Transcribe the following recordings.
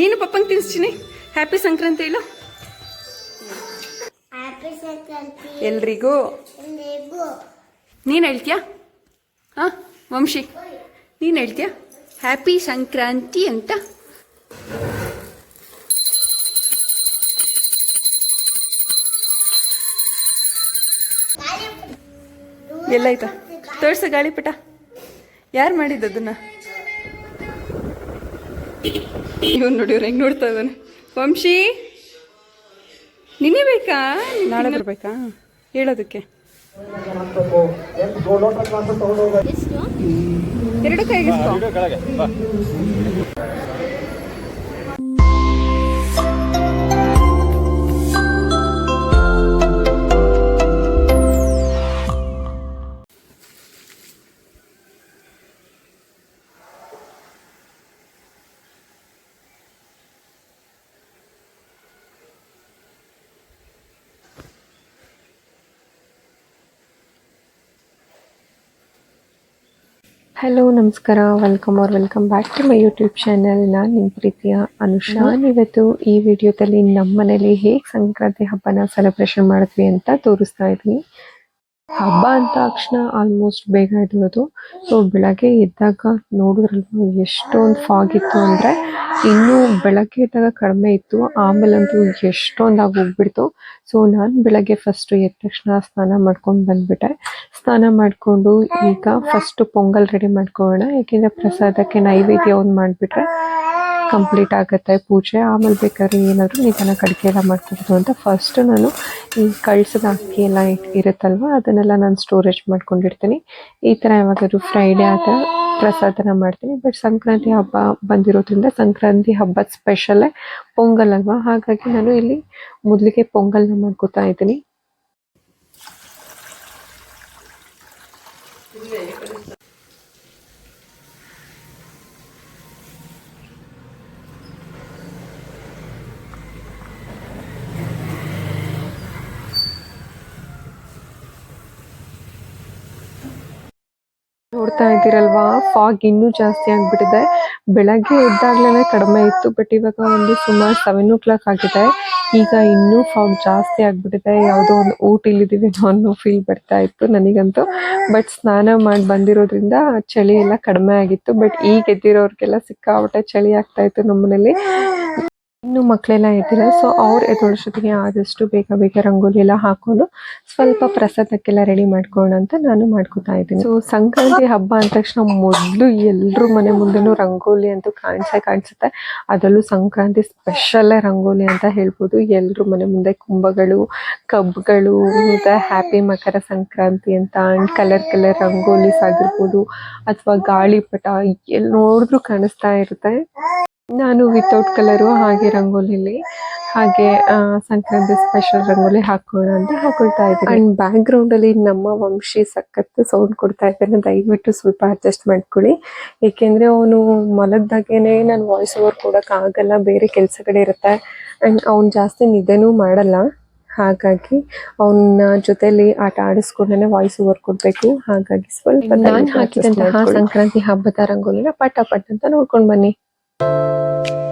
ನೀನು ಪಪ್ಪಂಗೆ ತಿನ್ಸ್ತೀನಿ? ಹ್ಯಾಪಿ ಸಂಕ್ರಾಂತಿ ಇಲ್ಲ ಎಲ್ರಿಗೂ. ನೀನು ಹೇಳ್ತೀಯಾ? ಹಾಂ ವಂಶಿ. ನೀನು ಹೇಳ್ತೀಯಾ? ಹ್ಯಾಪಿ ಸಂಕ್ರಾಂತಿ ಅಂತ. ಎಲ್ಲಾಯ್ತಾ? ತೋರ್ಸ ಗಾಳಿಪಟ. ಯಾರು ಮಾಡಿದ್ದು ಅದನ್ನ? ಇವನು ನೋಡಿ ಇವ್ರು ಹೆಂಗೆ ನೋಡ್ತಾ ಇದ್ದಾನೆ. ವಂಶಿ ನಿನ್ನೆ ಬೇಕಾ? ನಾಳೆ ಬರ್ಬೇಕಾ? ಹೇಳೋದಕ್ಕೆ. ಎರಡು ಕೈಗಿಸ್ಕೊ ಹಲೋ ನಮಸ್ಕಾರ. Welcome R welcome back to my YouTube channel ನಾನು ನಿಮ್ಮ ಪ್ರೀತಿಯ ಅನುಷಾ ನಾನಿವತ್ತು ಈ ವಿಡಿಯೋದಲ್ಲಿ ನಮ್ಮ ಮನೇಲಿ ಹೇಗೆ ಸಂಕ್ರಾಂತಿ ಹಬ್ಬನ ಸೆಲೆಬ್ರೇಷನ್ ಮಾಡಿದ್ವಿ ಅಂತ ತೋರಿಸ್ತಾ ಇದ್ದೀನಿ. ಹಬ್ಬ ಅಂತ ತಕ್ಷಣ ಆಲ್ಮೋಸ್ಟ್ ಬೇಗ ಇದ್ದು ಸೊ ಬೆಳಗ್ಗೆ ಎದ್ದಾಗ ನೋಡಿದ್ರಲ್ವ, ಎಷ್ಟೊಂದು ಫಾಗ್ ಇತ್ತು ಅಂದರೆ ಇನ್ನೂ ಬೆಳಗ್ಗೆ ಎದ್ದಾಗ ಕಡಿಮೆ ಇತ್ತು. ಆಮೇಲಂತೂ ಎಷ್ಟೊಂದು ಹೋಗ್ಬಿಡ್ತು. ಸೊ ನಾನು ಬೆಳಗ್ಗೆ ಫಸ್ಟ್ ಎದ್ದ ತಕ್ಷಣ ಸ್ನಾನ ಮಾಡ್ಕೊಂಡು ಬಂದ್ಬಿಟ್ಟೆ. ಸ್ನಾನ ಮಾಡಿಕೊಂಡು ಈಗ ಫಸ್ಟ್ ಪೊಂಗಲ್ ರೆಡಿ ಮಾಡ್ಕೊಳ್ಳೋಣ. ಯಾಕೆಂದರೆ ಪ್ರಸಾದಕ್ಕೆ ನೈವೇದ್ಯ ಒಂದು ಮಾಡಿಬಿಟ್ರೆ ಕಂಪ್ಲೀಟ್ ಆಗುತ್ತೆ ಪೂಜೆ. ಆಮೇಲೆ ಬೇಕಾದ್ರೆ ಏನಾದರೂ ನಿಧಾನಕ್ಕೆ ಕಡಿಕೆ ಎಲ್ಲ ಮಾಡ್ಕೋಬೋದು ಅಂತ ಫಸ್ಟ್ ನಾನು ಈ ಕಳ್ಸದ ಅಕ್ಕಿ ಎಲ್ಲ ಇರುತ್ತಲ್ವ, ಅದನ್ನೆಲ್ಲ ನಾನು ಸ್ಟೋರೇಜ್ ಮಾಡ್ಕೊಂಡಿರ್ತೀನಿ. ಈ ಥರ ಯಾವಾಗಾದ್ರೂ ಫ್ರೈಡೇ ಥರ ಪ್ರಸಾದನ ಮಾಡ್ತೀನಿ. ಬಟ್ ಸಂಕ್ರಾಂತಿ ಹಬ್ಬ ಬಂದಿರೋದ್ರಿಂದ ಸಂಕ್ರಾಂತಿ ಹಬ್ಬದ ಸ್ಪೆಷಲ್ಲೇ ಪೊಂಗಲ್ ಅಲ್ವಾ? ಹಾಗಾಗಿ ನಾನು ಇಲ್ಲಿ ಮೊದಲಿಗೆ ಪೊಂಗಲ್ನ ಮಾಡ್ಕೋತಾ ಇದ್ದೀನಿ. ನೋಡ್ತಾ ಇದ್ದೀರಲ್ವಾ? ಫಾಗ್ ಇನ್ನೂ ಜಾಸ್ತಿ ಆಗ್ಬಿಟ್ಟಿದೆ. ಬೆಳಗ್ಗೆ ಎದ್ದಾಗ್ಲೇ ಕಡಿಮೆ ಇತ್ತು ಬಟ್ ಇವಾಗ ಒಂದು ಸುಮಾರು ಸೆವೆನ್ ಓ ಕ್ಲಾಕ್ ಆಗಿದೆ. ಈಗ ಇನ್ನೂ ಫಾಗ್ ಜಾಸ್ತಿ ಆಗಿಬಿಟ್ಟಿದೆ. ಯಾವುದೋ ಒಂದು ಊಟ ಇಲ್ಲಿದ್ದೀವಿ ಅನ್ನೋ ಫೀಲ್ ಬರ್ತಾ ಇತ್ತು ನನಗಂತೂ. ಬಟ್ ಸ್ನಾನ ಮಾಡಿ ಬಂದಿರೋದ್ರಿಂದ ಚಳಿ ಎಲ್ಲ ಕಡಿಮೆ ಆಗಿತ್ತು. ಬಟ್ ಈಗ ಎದ್ದಿರೋರ್ಗೆಲ್ಲ ಸಿಕ್ಕಾಪಟ್ಟೆ ಚಳಿ ಆಗ್ತಾ ಇತ್ತು ನಮ್ಮನೇಲಿ. ಇನ್ನು ಮಕ್ಕಳೆಲ್ಲ ಇದ್ದೀರ? ಸೊ ಅವ್ರು ಜೊತೆಗೆ ಆದಷ್ಟು ಬೇಗ ಬೇಗ ರಂಗೋಲಿ ಎಲ್ಲ ಹಾಕೊಂಡು ಸ್ವಲ್ಪ ಪ್ರಸಾದಕ್ಕೆಲ್ಲ ರೆಡಿ ಮಾಡ್ಕೊಳ್ಳೋಣ ಅಂತ ನಾನು ಮಾಡ್ಕೊತಾ ಇದ್ದೀನಿ. ಸೊ ಸಂಕ್ರಾಂತಿ ಹಬ್ಬ ಅಂದ ತಕ್ಷಣ ಮೊದಲು ಎಲ್ಲರೂ ಮನೆ ಮುಂದೆನೂ ರಂಗೋಲಿ ಅಂತೂ ಕಾಣಿಸೇ ಕಾಣಿಸುತ್ತೆ. ಅದರಲ್ಲೂ ಸಂಕ್ರಾಂತಿ ಸ್ಪೆಷಲ್ ರಂಗೋಲಿ ಅಂತ ಹೇಳ್ಬೋದು. ಎಲ್ಲರೂ ಮನೆ ಮುಂದೆ ಕುಂಭಗಳು ಕಬ್ಗಳು ಮತ್ತೆ ಹ್ಯಾಪಿ ಮಕರ ಸಂಕ್ರಾಂತಿ ಅಂತ ಅಂಡ್ ಕಲರ್ ಕಲರ್ ರಂಗೋಲಿಸ್ ಆಗಿರ್ಬೋದು ಅಥವಾ ಗಾಳಿಪಟ ಎಲ್ಲಿ ನೋಡಿದ್ರು ಕಾಣಿಸ್ತಾ ಇರುತ್ತೆ. ನಾನು ವಿತೌಟ್ ಕಲರು ಹಾಗೆ ರಂಗೋಲಿಲಿ ಹಾಗೆ ಸಂಕ್ರಾಂತಿ ಸ್ಪೆಷಲ್ ರಂಗೋಲಿ ಹಾಕೋಣ ಅಂತ ಹಾಕೊಳ್ತಾ ಇದ್ದೀನಿ. ಅಂಡ್ ಬ್ಯಾಕ್ ಗ್ರೌಂಡ್ ಅಲ್ಲಿ ನಮ್ಮ ವಂಶಿ ಸಖತ್ ಸೌಂಡ್ ಕೊಡ್ತಾ ಇದ್ದಾನೆ. ದಯವಿಟ್ಟು ಸ್ವಲ್ಪ ಅಡ್ಜಸ್ಟ್ ಮಾಡ್ಕೊಳ್ಳಿ. ಏಕೆಂದ್ರೆ ಅವನು ಮಲಗ್ದಾಗೇನೆ ನಾನು ವಾಯ್ಸ್ ಓವರ್ ಕೊಡಕ್ ಆಗಲ್ಲ. ಬೇರೆ ಕೆಲ್ಸಗಳಿರುತ್ತೆ ಅಂಡ್ ಅವ್ನು ಜಾಸ್ತಿ ನಿದ್ದೆನೂ ಮಾಡಲ್ಲ. ಹಾಗಾಗಿ ಅವನ ಜೊತೆಲಿ ಆಟ ಆಡಿಸ್ಕೊಂಡೇ ವಾಯ್ಸ್ ಓವರ್ ಕೊಡ್ಬೇಕು. ಹಾಗಾಗಿ ಸ್ವಲ್ಪ ನಾನು ಹಾಕಿದಂತಹ ಸಂಕ್ರಾಂತಿ ಹಬ್ಬದ ರಂಗೋಲಿನ ಪಟ ಪಟ್ ಅಂತ ನೋಡ್ಕೊಂಡ್ ಬನ್ನಿ. Música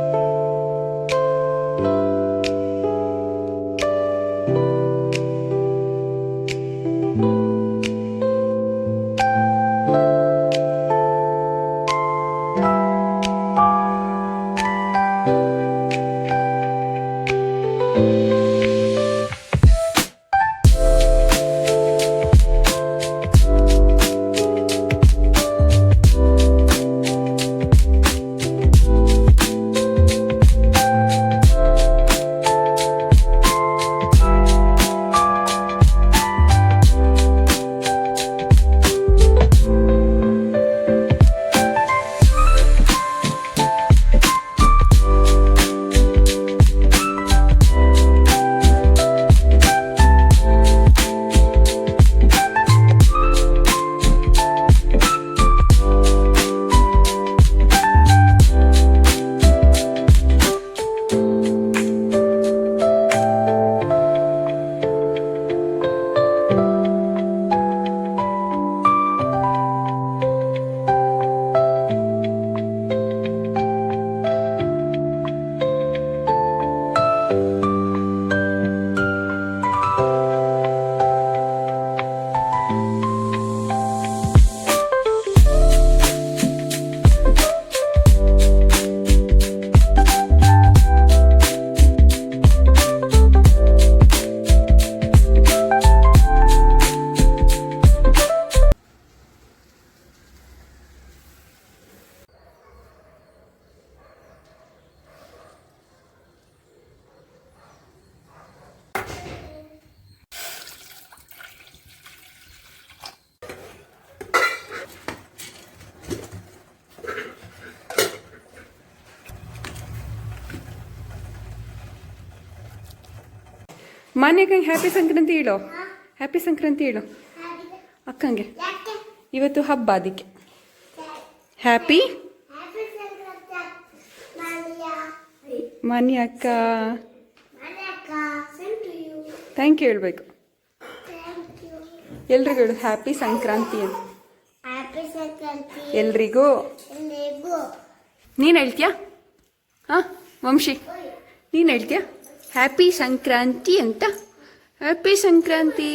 ಮಾನ್ಯಕ್ಕಂಗೆ ಹ್ಯಾಪಿ ಸಂಕ್ರಾಂತಿ ಹೇಳು. ಹ್ಯಾಪಿ ಸಂಕ್ರಾಂತಿ ಹೇಳು. ಅಕ್ಕಂಗೆ. ಇವತ್ತು ಹಬ್ಬ ಅದಕ್ಕೆ. ಹ್ಯಾಪಿ ಮಾನ್ಯ ಅಕ್ಕ. ಥ್ಯಾಂಕ್ ಯು ಹೇಳ್ಬೇಕು. ಎಲ್ರಿಗೂ ಹೇಳು ಹ್ಯಾಪಿ ಸಂಕ್ರಾಂತಿ ಅಂತ. ಎಲ್ರಿಗೂ. ಎಲ್ಲರಿಗೂ ನೀನು ಹೇಳ್ತೀಯಾ? ಹಾಂ? ವಂಶಿ. ನೀನು ಹೇಳ್ತೀಯಾ? ಹ್ಯಾಪಿ ಸಂಕ್ರಾಂತಿ ಅಂತ. ಹ್ಯಾಪಿ ಸಂಕ್ರಾಂತಿ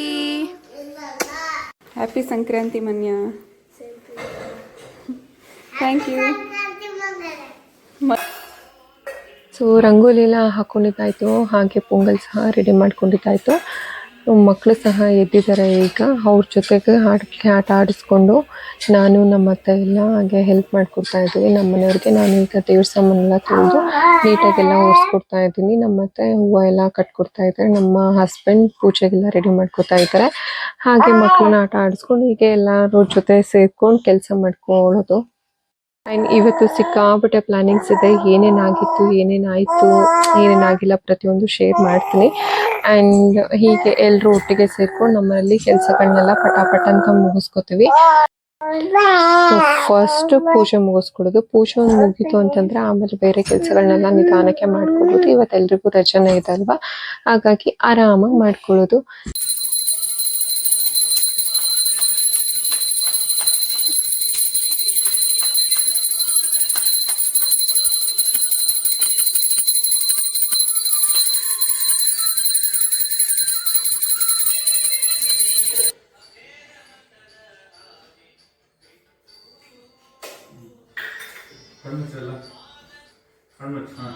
ಹ್ಯಾಪಿ ಸಂಕ್ರಾಂತಿ ಮನ್ಯ ಥ್ಯಾಂಕ್ ಯು ಸೊ ರಂಗೋಲಿ ಎಲ್ಲ ಹಾಕೊಂಡಿದ್ದಾಯ್ತು. ಹಾಗೆ ಪೊಂಗಲ್ ಸಹ ರೆಡಿ ಮಾಡ್ಕೊಂಡಿದ್ದಾಯ್ತು. ಮಕ್ಕಳು ಸಹ ಎದ್ದಿದ್ದಾರೆ ಈಗ. ಅವ್ರ ಜೊತೆಗೆ ಆಟಕ್ಕೆ ಆಟ ಆಡಿಸ್ಕೊಂಡು ನಾನು ನಮ್ಮ ಅತ್ತೆ ಎಲ್ಲ ಹಾಗೆ ಹೆಲ್ಪ್ ಮಾಡ್ಕೊಡ್ತಾ ಇದ್ದೀನಿ. ನಮ್ಮ ಮನೆಯವ್ರಿಗೆ ನಾನು ಈಗ ದೇವ್ರ ಸಾಮಾನೆಲ್ಲ ತೊಳೆದು ನೀಟಾಗೆಲ್ಲ ಒರೆಸ್ಕೊಡ್ತಾ ಇದ್ದೀನಿ. ನಮ್ಮ ಅತ್ತೆ ಹೂವು ಎಲ್ಲ ಕಟ್ಕೊಡ್ತಾ ಇದ್ದಾರೆ. ನಮ್ಮ ಹಸ್ಬೆಂಡ್ ಪೂಜೆಗೆಲ್ಲ ರೆಡಿ ಮಾಡ್ಕೊತಾ ಇದ್ದಾರೆ. ಹಾಗೆ ಮಕ್ಕಳನ್ನ ಆಟ ಆಡಿಸ್ಕೊಂಡು ಹೀಗೆ ಎಲ್ಲರೂ ಜೊತೆ ಸೇರ್ಕೊಂಡು ಕೆಲಸ ಮಾಡ್ಕೊಳ್ಳೋದು ಅಂಡ್ ಇವತ್ತು ಸಿಕ್ಕಾಪಟ್ಟೆ ಪ್ಲಾನಿಂಗ್ಸ್ ಇದೆ. ಏನೇನಾಗಿತ್ತು, ಏನೇನಾಯಿತು, ಏನೇನಾಗಿಲ್ಲ ಪ್ರತಿಯೊಂದು ಶೇರ್ ಮಾಡ್ತೀನಿ. ಆ್ಯಂಡ್ ಹೀಗೆ ಎಲ್ಲರೂ ಒಟ್ಟಿಗೆ ಸೇರ್ಕೊಂಡು ನಮ್ಮಲ್ಲಿ ಕೆಲಸಗಳನ್ನೆಲ್ಲ ಪಟಾಪಟ ಅಂತ ಮುಗಿಸ್ಕೋತೀವಿ. ಫಸ್ಟ್ ಪೂಜೆ ಮುಗಿಸ್ಕೊಳ್ಳೋದು ಪೂಜೆ ಒಂದು ಮುಗೀತು ಅಂತಂದ್ರೆ ಆಮೇಲೆ ಬೇರೆ ಕೆಲಸಗಳನ್ನೆಲ್ಲ ನಿಧಾನಕ್ಕೆ ಮಾಡ್ಕೊಬೋದು. ಇವತ್ತು ಎಲ್ರಿಗೂ ರಜನೆ ಇದೆ ಅಲ್ವಾ? ಹಾಗಾಗಿ ಆರಾಮಾಗಿ ಮಾಡ್ಕೊಳ್ಳೋದು. ಕಣ್ಮುಚ್ಚಲ್ಲ ಕಣ್ಮುಚ್ಚ ಹಾಂ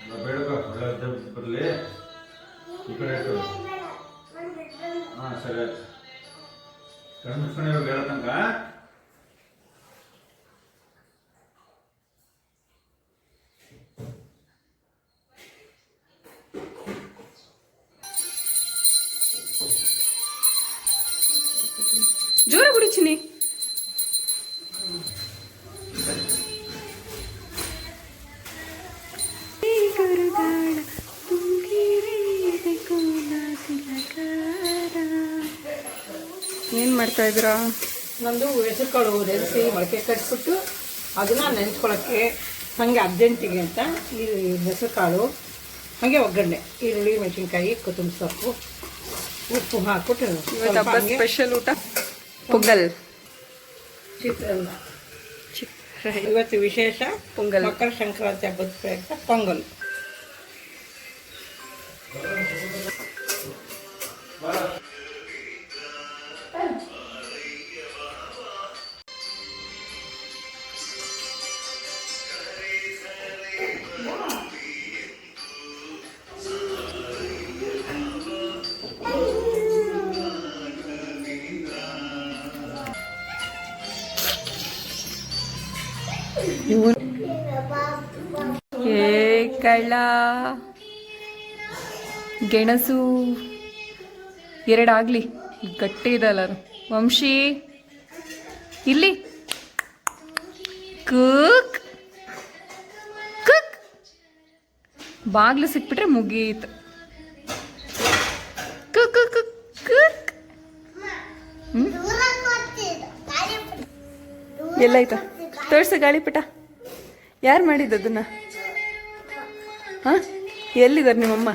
ಎಲ್ಲ ಬೆಳಗ್ಗೆ ಬರಲಿ. ಈ ಕಡೆ ಹಾಂ ಸರಿ ಆಯ್ತು. ಕಣ್ಣು ಇವಾಗ ಹೇಳೋ ಮಾಡ್ತಾ ಇದ್ದೀರಾ? ನಂದು ಹೆಸರು ಕಾಳು ನೆನೆಸಿ ಮೊಳಕೆ ಕಟ್ಬಿಟ್ಟು ಅದನ್ನ ನೆನೆಸ್ಕೊಳಕ್ಕೆ ಹಾಗೆ ಅರ್ಜೆಂಟಿಗೆ ಅಂತ ಈ ಹೆಸರು ಕಾಳು ಹಾಗೆ ಒಗ್ಗರಣೆ ಈರುಳ್ಳಿ ಮೆಣಸಿನ್ಕಾಯಿ ಕೊತ್ತಂಬರಿ ಸೊಪ್ಪು ಉಪ್ಪು ಹಾಕ್ಬಿಟ್ಟು ಹಬ್ಬ ಸ್ಪೆಷಲ್ ಊಟ? ಪೊಂಗಲ್. ಚಿತ್ರಾನ್ನ. ಚಿತ್ರ ಇವತ್ತು ವಿಶೇಷ ಪೊಂಗಲ್. ಮಕರ ಸಂಕ್ರಾಂತಿ ಹಬ್ಬದ ಪ್ರಯುಕ್ತ ಪೊಂಗಲ್. ಕಳ್ಳ ಗೆಣಸು, ಎರಡಾಗ್ಲಿ. ಗಟ್ಟಿ ಇದಲ್ಲ ವಂಶಿ, ಇಲ್ಲಿ. ಕುಕ್. ಕುಕ್. ಬಾಗ್ಲು ಸಿಕ್ಬಿಟ್ರೆ ಮುಗೀತು. ಕುಕ್ ತೋರ್ಸು ಗಾಳಿಪಟ. ಯಾರು ಮಾಡಿದ್ದು ಅದನ್ನ? ಹಾಂ? ಎಲ್ಲಿದ್ದಾರೆ ನಿಮ್ಮಮ್ಮ?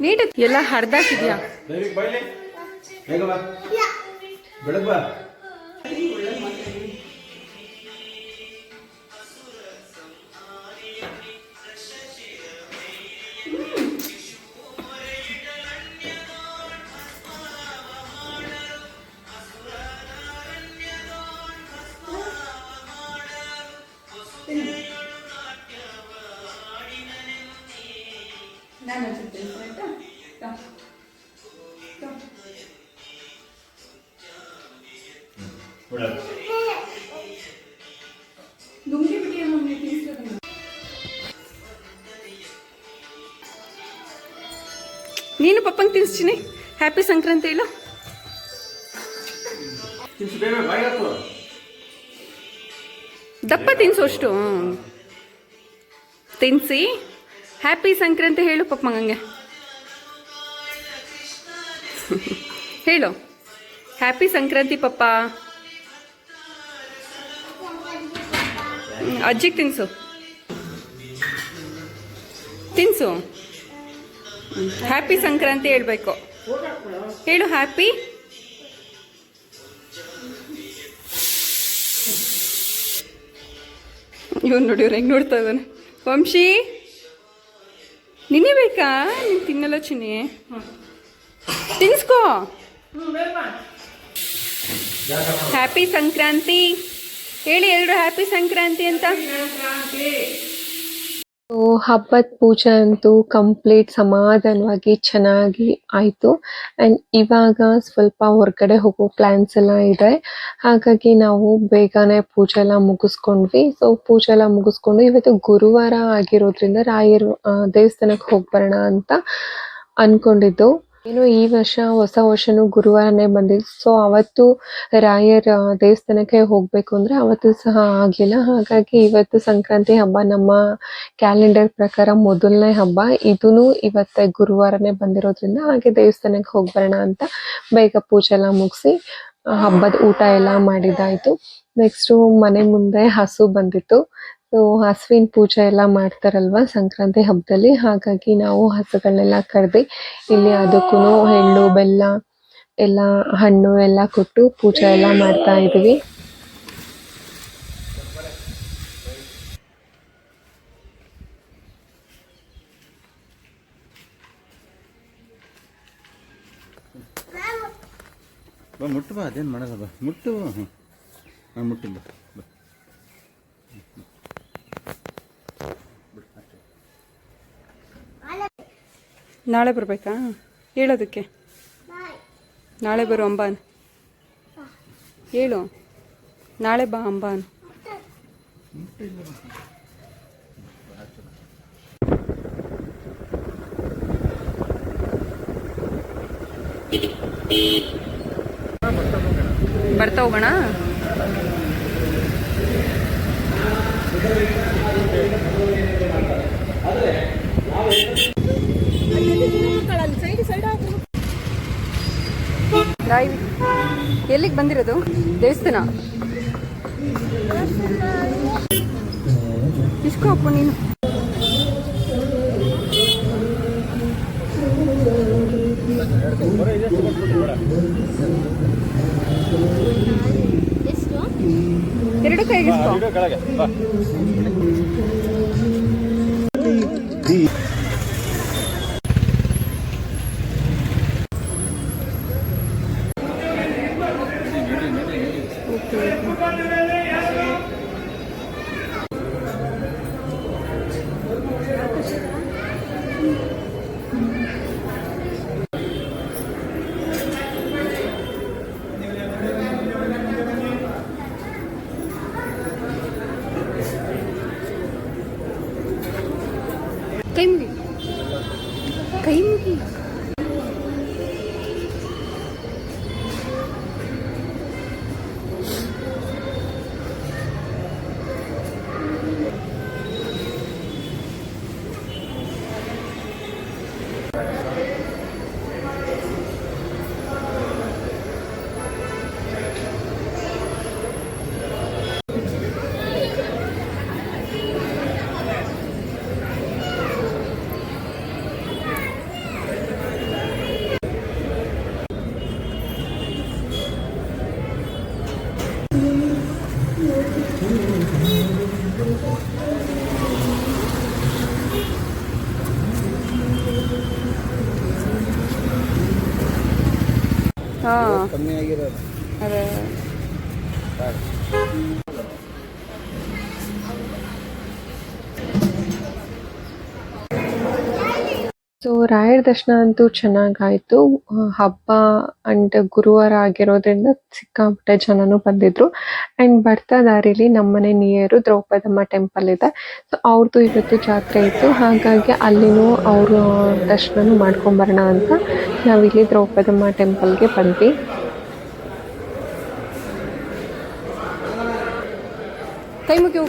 ನೀಟಾಗಿ ಎಲ್ಲ ಹರಿದಾಕಿದ್ಯಾ ನೀನು ಪಪ್ಪಂಗೆ ತಿನ್ಸ್ತೀನಿ. ಹ್ಯಾಪಿ ಸಂಕ್ರಾಂತಿ ಬಾಯಿ ದಪ್ಪ ತಿನ್ಸು ಅಷ್ಟು. ತಿನ್ಸಿ. ಹ್ಯಾಪಿ ಸಂಕ್ರಾಂತಿ ಹೇಳು ಪಪ್ಪ ಮಗಂಗೆ. ಹೇಳು. ಹ್ಯಾಪಿ ಸಂಕ್ರಾಂತಿ ಪಪ್ಪ. ಅಜ್ಜಿಗೆ ತಿನ್ಸು. ತಿನ್ಸು. ಹ್ಯಾಪಿ ಸಂಕ್ರಾಂತಿ ಹೇಳಬೇಕು. ಹೇಳು ಹ್ಯಾಪಿ ಇವನು ನೋಡಿ ಇವ್ರು ಹೆಂಗೆ ನೋಡ್ತಾ ಇದ್ದಾನೆ. ವಂಶಿ, ನಿನ್ನೆ ಬೇಕಾ? ನೀನು ತಿನ್ನಲ್ಲ ಚಿನ್ನಿ. ತಿನ್ಸ್ಕೋ. ಹ್ಯಾಪಿ ಸಂಕ್ರಾಂತಿ ಹೇಳಿ ಎರಡು ಹ್ಯಾಪಿ ಸಂಕ್ರಾಂತಿ ಅಂತ. ಸೊ ಹಬ್ಬದ ಪೂಜೆ ಅಂತೂ ಕಂಪ್ಲೀಟ್ ಸಮಾಧಾನವಾಗಿ ಚೆನ್ನಾಗಿ ಆಯಿತು. ಆ್ಯಂಡ್ ಇವಾಗ ಸ್ವಲ್ಪ ಹೊರಗಡೆ ಹೋಗೋ ಪ್ಲ್ಯಾನ್ಸ್ ಎಲ್ಲ ಇದೆ. ಹಾಗಾಗಿ ನಾವು ಬೇಗನೆ ಪೂಜೆ ಎಲ್ಲ ಮುಗಿಸ್ಕೊಂಡ್ವಿ. ಸೊ ಪೂಜೆ ಎಲ್ಲ ಮುಗಿಸ್ಕೊಂಡು ಇವತ್ತು ಗುರುವಾರ ಆಗಿರೋದ್ರಿಂದ ರಾಯರು ದೇವಸ್ಥಾನಕ್ಕೆ ಹೋಗಿ ಬರೋಣ ಅಂತ ಅನ್ಕೊಂಡಿದ್ದು. ಏನು ಈ ವರ್ಷ ಹೊಸ ವರ್ಷನೂ ಗುರುವಾರನೇ ಬಂದಿದ್ದು ಸೊ ಅವತ್ತು ರಾಯರ ದೇವಸ್ಥಾನಕ್ಕೆ ಹೋಗ್ಬೇಕು ಅಂದ್ರೆ ಅವತ್ತು ಸಹ ಆಗಿಲ್ಲ. ಹಾಗಾಗಿ ಇವತ್ತು ಸಂಕ್ರಾಂತಿ ಹಬ್ಬ ನಮ್ಮ ಕ್ಯಾಲೆಂಡರ್ ಪ್ರಕಾರ ಮೊದಲನೇ ಹಬ್ಬ. ಇದೂ ಇವತ್ತೆ ಗುರುವಾರನೇ ಬಂದಿರೋದ್ರಿಂದ ಹಾಗೆ ದೇವಸ್ಥಾನಕ್ಕೆ ಹೋಗಿ ಬರೋಣ ಅಂತ ಬೇಗ ಪೂಜೆ ಎಲ್ಲ ಮುಗಿಸಿ ಹಬ್ಬದ ಊಟ ಎಲ್ಲ ಮಾಡಿದಾಯ್ತು ನೆಕ್ಸ್ಟು ಮನೆ ಮುಂದೆ ಹಸು ಬಂದಿತ್ತು. ಸೊ ಹಸುವಿನ ಪೂಜೆ ಎಲ್ಲ ಮಾಡ್ತಾರಲ್ವಾ ಸಂಕ್ರಾಂತಿ ಹಬ್ಬದಲ್ಲಿ? ಹಾಗಾಗಿ ನಾವು ಹಸುಗಳನ್ನೆಲ್ಲ ಕರೆದು ಇಲ್ಲಿ ಅದಕ್ಕೂ ಎಳ್ಳು, ಬೆಲ್ಲ, ಎಲ್ಲ ಹಣ್ಣು ಎಲ್ಲ ಕೊಟ್ಟು ಪೂಜೆ ಎಲ್ಲ ಮಾಡ್ತಾ ಇದ್ದೀವಿ ಬಾ, ಮುಟ್ಟು ಬಾ, ಅದೇನು ಮಾಡಲ್ಲ ಬಾ, ಮುಟ್ಟು ಹಾಂ ಮುಟ್ಟಿಲ್ಲ ಬಾ. ನಾಳೆ ಬರಬೇಕಾ? ಹೇಳೋದಕ್ಕೆ. ನಾಳೆ ಬರು ಅಂಬಾನ್. ಹೇಳು. ನಾಳೆ ಬಾ ಅಂಬಾನ್. ಬರ್ತಾ ಹೋಗೋಣ? ರಾಯ್ ಎಲ್ಲಿಗೆ ಬಂದಿರೋದು? ದೇವಸ್ಥಾನ? ಇಸ್ಕೋ ಅಪ್ಪ ನೀನು. ಎರಡು ಕೈಗೆ ಕಮ್ಮಿ ಆಗಿರೋದು ಅದೇ ಸೊ ರಾಯರ ದರ್ಶನ ಅಂತೂ ಚೆನ್ನಾಗಾಯ್ತು. ಹಬ್ಬ ಅಂಡ್ ಗುರುವಾರ ಆಗಿರೋದ್ರಿಂದ ಸಿಕ್ಕಾಪಟ್ಟೆ ಜನನು ಬಂದಿದ್ರು. ಅಂಡ್ ಬರ್ತಾ ದಾರಿಲಿ ನಮ್ಮನೆ ನಿಯರು ದ್ರೌಪದಮ್ಮ ಟೆಂಪಲ್ ಇದೆ. ಸೊ ಅವ್ರದ್ದು ಇವತ್ತು ಜಾತ್ರೆ ಇತ್ತು. ಹಾಗಾಗಿ ಅಲ್ಲಿನೂ ಅವರು ದರ್ಶನ ಮಾಡ್ಕೊಂಬರೋಣ ಅಂತ ನಾವಿಲ್ಲಿ ದ್ರೌಪದಮ್ಮ ಟೆಂಪಲ್ಗೆ ಬಂದ್ವಿ. ಕೈ ಮುಗಿ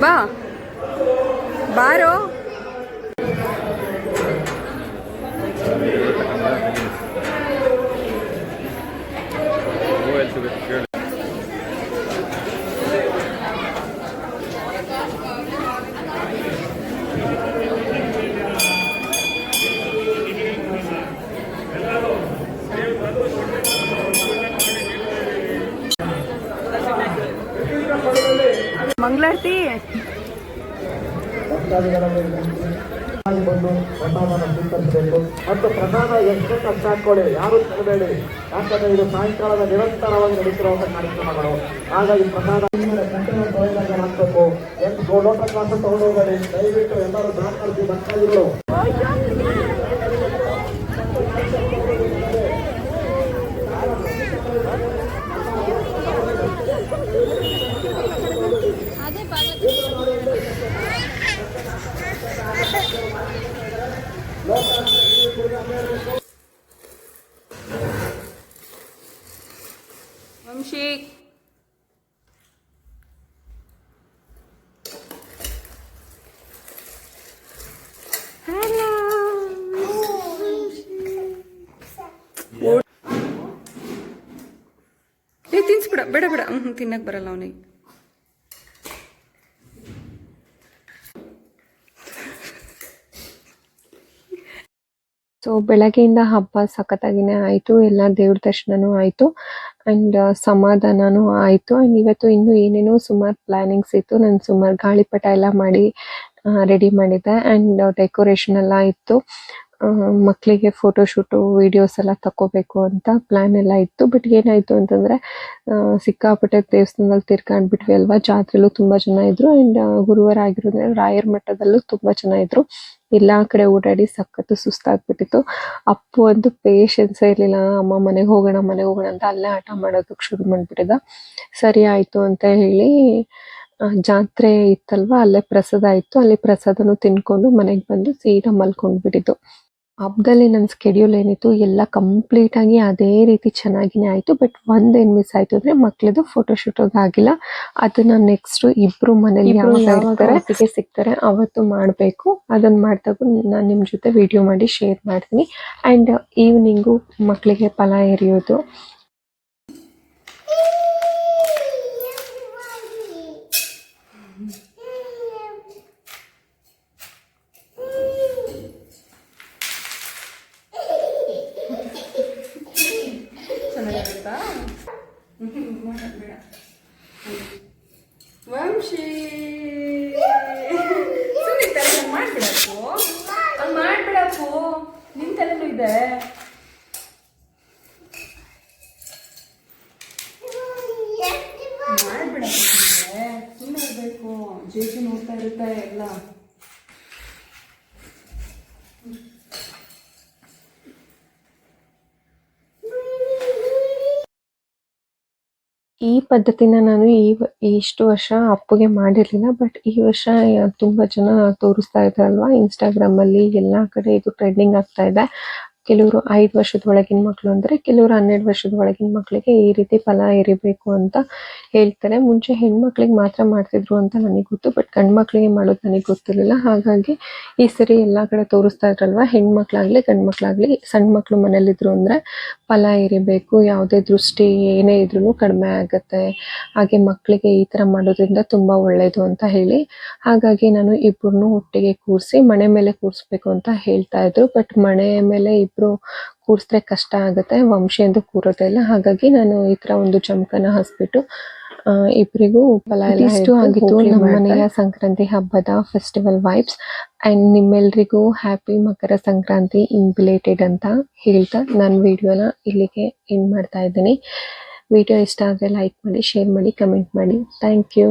ಬಾ. ಬಾರೋ ಮಂಗಳಾರತಿ ಬಂದು ಪ್ರಸಾದನ ಸ್ವೀಕರಿಸಬೇಕು ಮತ್ತು ಪ್ರಸಾದ ಎಷ್ಟು ಹಾಕೊಳ್ಳಿ ಯಾರು ತರಬೇಡಿ ಯಾಕಂದ್ರೆ ಇದು ಸಾಯಂಕಾಲದ ನಿರಂತರವಾಗಿ ನಡೀತಿರುವಂತ ಕಾರ್ಯಕ್ರಮಗಳು. ಹಾಗಾಗಿ ಪ್ರಸಾದ ತೊಳೆದಾಗ ಹಾಕಬೇಕು ಎಷ್ಟು ಲೋಟ ಕ್ಲಾಸ್ ತಗೊಂಡೋಗಬೇಡಿ ದಯವಿಟ್ಟು ಎಲ್ಲರೂ ದಾಖಲಿಸಿ ಭಕ್ತಾದಿಗಳು. ಬೇಡ ಬೇಡ. ಹ್ಞೂ ತಿನ್ನಕ್ಕೆ ಬರಲ್ಲ ಅವನಿಗೆ. ಸೊ ಬೆಳಗ್ಗೆಯಿಂದ ಹಬ್ಬ ಸಖತ್ತಾಗಿನೇ ಆಯಿತು. ಎಲ್ಲ ದೇವ್ರ ದರ್ಶನನೂ ಆಯಿತು. ಆ್ಯಂಡ್ ಸಮಾಧಾನನೂ ಆಯಿತು. ಆ್ಯಂಡ್ ಇವತ್ತು ಇನ್ನೂ ಏನೇನೋ ಸುಮಾರು ಪ್ಲ್ಯಾನಿಂಗ್ಸ್ ಇತ್ತು. ನಾನು ಸುಮಾರು ಗಾಳಿಪಟ ಎಲ್ಲ ಮಾಡಿ ರೆಡಿ ಮಾಡಿದ್ದೆ. ಆ್ಯಂಡ್ ಡೆಕೋರೇಷನ್ ಎಲ್ಲ ಇತ್ತು. ಮಕ್ಕಳಿಗೆ ಫೋಟೋಶೂಟು ವಿಡಿಯೋಸ್ ಎಲ್ಲ ತಕೋಬೇಕು ಅಂತ ಪ್ಲಾನ್ ಎಲ್ಲ ಇತ್ತು. ಬಟ್ ಏನಾಯ್ತು ಅಂತಂದ್ರೆ ಸಿಕ್ಕಾಪಟ್ಟೆ ದೇವಸ್ಥಾನದಲ್ಲಿ ತಿರ್ಗಾಡ್ಬಿಟ್ವಿ ಅಲ್ವಾ? ಜಾತ್ರೆಲ್ಲೂ ತುಂಬಾ ಜನ ಇದ್ರು. ಆ್ಯಂಡ್ ಗುರುವಾರ ಆಗಿರೋದ್ರಿಂದ ರಾಯರ್ ಮಠದಲ್ಲೂ ತುಂಬಾ ಜನ ಇದ್ರು. ಎಲ್ಲ ಕಡೆ ಓಡಾಡಿ ಸಖತ್ತು ಸುಸ್ತಾಗ್ಬಿಟ್ಟಿತ್ತು. ಅಪ್ಪು ಅಂತೂ ಪೇಷನ್ಸ್ ಇರ್ಲಿಲ್ಲ. ಅಮ್ಮ, ಮನೆಗೆ ಹೋಗೋಣ ಮನೆಗೆ ಹೋಗೋಣ ಅಂತ ಅಲ್ಲೇ ಆಟ ಮಾಡೋದಕ್ಕೆ ಶುರು ಮಾಡ್ಬಿಟ್ಟಿದ್ದ ಸರಿ ಆಯ್ತು ಅಂತ ಹೇಳಿ ಜಾತ್ರೆ ಇತ್ತಲ್ವಾ? ಅಲ್ಲೇ ಪ್ರಸಾದ ಇತ್ತು. ಅಲ್ಲಿ ಪ್ರಸಾದನು ತಿನ್ಕೊಂಡು ಮನೆಗೆ ಬಂದು ಸೀದಾ ಮಲ್ಕೊಂಡ್ಬಿಟ್ಟಿದ್ದು. ಹಬ್ಬದಲ್ಲಿ ನನ್ನ ಸ್ಕೆಡ್ಯೂಲ್ ಏನಿತ್ತು ಎಲ್ಲ ಕಂಪ್ಲೀಟ್ ಆಗಿ ಅದೇ ರೀತಿ ಚೆನ್ನಾಗಿನೇ ಆಯ್ತು ಬಟ್ ಒಂದೇನು ಮಿಸ್ ಆಯ್ತು ಅಂದ್ರೆ ಮಕ್ಳದು ಫೋಟೋಶೂಟ್ ಆಗಿಲ್ಲ. ಅದನ್ನ ನೆಕ್ಸ್ಟ್ ಇಬ್ರು ಮನೇಲಿ ಯಾವಾಗ ಒಟ್ಟಿಗೆ ಸಿಗ್ತಾರೆ ಅವತ್ತು ಮಾಡಬೇಕು. ಅದನ್ನ ಮಾಡಿದಾಗ ನಾನು ನಿಮ್ಮ ಜೊತೆ ವಿಡಿಯೋ ಮಾಡಿ ಶೇರ್ ಮಾಡ್ತೀನಿ. ಅಂಡ್ ಈವ್ನಿಂಗು ಮಕ್ಕಳಿಗೆ ಫಲ ಎರಿಯೋದು ವಂಶಿ ಮಾಡ್ಬಿಡಪ್ಪು ಹಂಗ್ ಮಾಡ್ಬಿಡಪ್ಪು ನಿನ್ ತಲೆನೂ ಇದೆ. ನೋಡ್ತಾ ಇರುತ್ತೆ ಎಲ್ಲ. ಈ ಪದ್ಧತಿನ ನಾನು ಈ ಇಷ್ಟು ವರ್ಷ ಅಪ್ಪುಗೆ ಮಾಡಿರಲಿಲ್ಲ, ಬಟ್ ಈ ವರ್ಷ ತುಂಬ ಜನ ತೋರಿಸ್ತಾ ಇದ್ದಾರಲ್ವಾ ಇನ್ಸ್ಟಾಗ್ರಾಮ್ ಅಲ್ಲಿ, ಎಲ್ಲಾ ಕಡೆ ಇದು ಟ್ರೆಂಡಿಂಗ್ ಆಗ್ತಾ ಇದೆ. ಕೆಲವರು ಐದು ವರ್ಷದ ಒಳಗಿನ ಮಕ್ಕಳು ಅಂದರೆ ಕೆಲವರು ಹನ್ನೆರಡು ವರ್ಷದ ಒಳಗಿನ ಮಕ್ಕಳಿಗೆ ಈ ರೀತಿ ಫಲ ಎರಿಬೇಕು ಅಂತ ಹೇಳ್ತಾರೆ. ಮುಂಚೆ ಹೆಣ್ಮಕ್ಳಿಗೆ ಮಾತ್ರ ಮಾಡ್ತಿದ್ರು ಅಂತ ನನಗೆ ಗೊತ್ತು, ಬಟ್ ಗಂಡು ಮಕ್ಕಳಿಗೆ ಮಾಡೋದು ನನಗೆ ಗೊತ್ತಿರಲಿಲ್ಲ. ಹಾಗಾಗಿ ಈ ಸರಿ ಎಲ್ಲ ಕಡೆ ತೋರಿಸ್ತಾ ಇದ್ರಲ್ವಾ, ಹೆಣ್ಮಕ್ಳಾಗಲಿ ಗಂಡು ಮಕ್ಕಳಾಗಲಿ ಸಣ್ಣ ಮಕ್ಕಳು ಮನೇಲಿದ್ರು ಅಂದ್ರೆ ಫಲ ಎರಿಬೇಕು ಯಾವುದೇ ದೃಷ್ಟಿ ಏನೇ ಇದ್ರೂ ಕಡಿಮೆ ಆಗುತ್ತೆ. ಹಾಗೆ ಮಕ್ಕಳಿಗೆ ಈ ಥರ ಮಾಡೋದ್ರಿಂದ ತುಂಬ ಒಳ್ಳೇದು ಅಂತ ಹೇಳಿ. ಹಾಗಾಗಿ ನಾನು ಇಬ್ಬರನ್ನು ಒಟ್ಟಿಗೆ ಕೂರಿಸಿ ಮನೆ ಮೇಲೆ ಕೂರಿಸ್ಬೇಕು ಅಂತ ಹೇಳ್ತಾ ಇದ್ರು. ಬಟ್ ಮನೆ ಮೇಲೆ ಇಬ್ರು ಕೂರಿಸಿದ್ರೆ ಕಷ್ಟ ಆಗುತ್ತೆ ವಂಶಿ ಎಂದು ಕೂರೋದಿಲ್ಲ ಹಾಗಾಗಿ ನಾನು ಈ ತರ ಒಂದು ಚಮಕನ ಹಸ್ಬಿಟ್ಟು ಆ, ಇಬ್ರಿಗೂ ಫಲ ಎಲ್ಲ ಇಷ್ಟು ಆಗಿತ್ತು ನಮ್ಮ ಮನೆಯ ಸಂಕ್ರಾಂತಿ ಹಬ್ಬದ ಫೆಸ್ಟಿವಲ್ ವೈಬ್ಸ್ ಅಂಡ್ ನಿಮ್ಮೆಲ್ರಿಗೂ happy Makara Sankranti in belated ಅಂತ ಹೇಳ್ತಾ ನಾನು ವಿಡಿಯೋನ ಇಲ್ಲಿಗೆ ಎಂಡ್ ಮಾಡ್ತಾ ಇದ್ದೀನಿ. ವಿಡಿಯೋ ಇಷ್ಟ ಆದರೆ ಲೈಕ್ ಮಾಡಿ ಶೇರ್ ಮಾಡಿ ಕಮೆಂಟ್ ಮಾಡಿ. Thank you